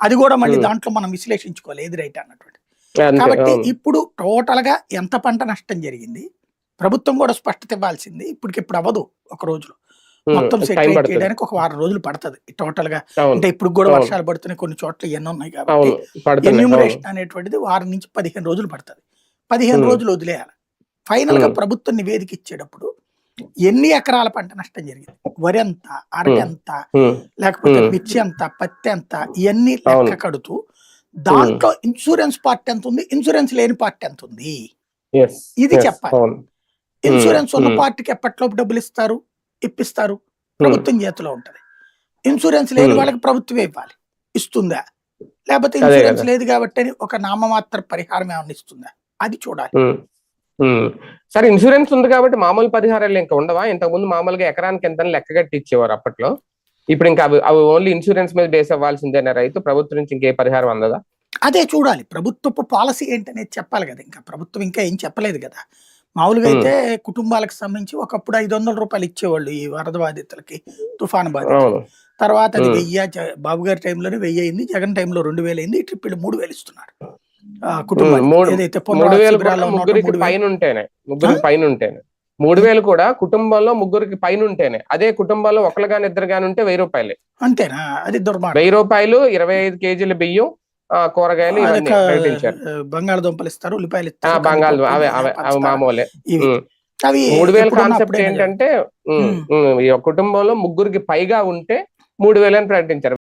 అది కూడా మళ్ళీ ఉమ్. దాంట్లో మనం విశ్లేషించుకోవాలి ఏది రైట్ అన్నటువంటి కాబట్టి. ఇప్పుడు టోటల్గా ఎంత పంట నష్టం జరిగింది ప్రభుత్వం కూడా స్పష్టత ఇవ్వాల్సింది ఇప్పటికిప్పుడు అవ్వదు ఒక రోజులో ఉమ్, మొత్తం సెటిల్ చేయడానికి ఒక వారం రోజులు పడుతుంది టోటల్గా అంటే ఇప్పుడు కూడా. వర్షాలు పడుతున్నాయి కొన్ని చోట్ల ఎన్ని ఉన్నాయి కాబట్టి. ఎన్యూమరేషన్ అనేటువంటిది వారం నుంచి పదిహేను రోజులు పడుతుంది పదిహేను ఉమ్. రోజులు వదిలేయాలి ఫైనల్గా. ప్రభుత్వం నివేదిక ఇచ్చేటప్పుడు ఎన్ని ఎకరాల పంట నష్టం జరిగింది? వరి ఎంత ఉమ్, లేకపోతే. మిర్చి ఎంత పత్తి ఎంత ఇవన్నీ లెక్క. కడుతూ దాంట్లో ఇన్సూరెన్స్ పార్ట్ ఎంత ఉంది? ఇన్సూరెన్స్ లేని పార్ట్ ఎంత ఉంది? Yes, ఇది చెప్పాలి. ఇన్సూరెన్స్ ఉన్న. పార్టీకి ఎప్పట్లోపు డబ్బులు ఇస్తారు? ఇప్పిస్తారు. ప్రభుత్వం చేతిలో ఉంటది. ఇన్సూరెన్స్ లేని. వాళ్ళకి ప్రభుత్వమే ఇవ్వాలి. ఇస్తుందా? లేకపోతే ఇన్సూరెన్స్. లేదు కాబట్టి అని ఒక నామమాత్ర పరిహారం ఏమైనా ఇస్తుందా? అది చూడాలి. సరే ఇన్సూరెన్స్ ఉంది కాబట్టి మామూలు పరిహారాలు ఇంకా ఉండవా? ఇంతకు ముందు మామూలుగా ఎకరానికి ఎంత లెక్క కట్టి ఇచ్చేవారు అప్పట్లో. ఇప్పుడు ఇంకా అవి అవి ఓన్లీ ఇన్సూరెన్స్ మీద బేస్ అవ్వాల్సిందేనా రైతు. ప్రభుత్వం నుంచి ఇంకే పరిహారం అందదా? అదే చూడాలి. ప్రభుత్వపు పాలసీ ఏంటనేది చెప్పాలి కదా ఇంకా. ప్రభుత్వం ఇంకా ఏం చెప్పలేదు కదా. మామూలుగా అయితే కుటుంబాలకు సంబంధించి ఒకప్పుడు ఐదు వందల రూపాయలు ఇచ్చేవాళ్ళు ఈ వరద బాధితులకి తుఫాను బాధితులకి. అవును. తర్వాత అది. వెయ్యి బాబు గారి టైంలోనే వెయ్యి అయింది జగన్ టైంలో రెండు వేలు అయింది ఈ ట్రిప్ మూడు వేలు ఇస్తున్నారు. మూడు- వేలు ముగ్గురికి మూడు వేలు. పైన ఉంటేనే ముగ్గురికి పైన ఉంటేనే మూడు వేలు కూడా కుటుంబంలో ముగ్గురికి పైన ఉంటేనే అదే కుటుంబంలో ఒకరు గాని ఇద్దరు గాని ఉంటే వెయ్యి రూపాయలు. అంతేనా? అది దుర్మార్గం. వెయ్యి రూపాయలు ఇరవై ఐదు కేజీల బియ్యం కూరగాయలు ఇవన్నీ ప్రకటించారు బంగాళదుంపలు ఇస్తారు ఉల్లిపాయలు ఇస్తారు బంగాళ అవే అవే అవి. మామూలే. అవి మూడు వేల కాన్సెప్ట్. ఏంటంటే కుటుంబంలో ముగ్గురికి పైగా ఉంటే మూడు వేలు అని ప్రకటించారు.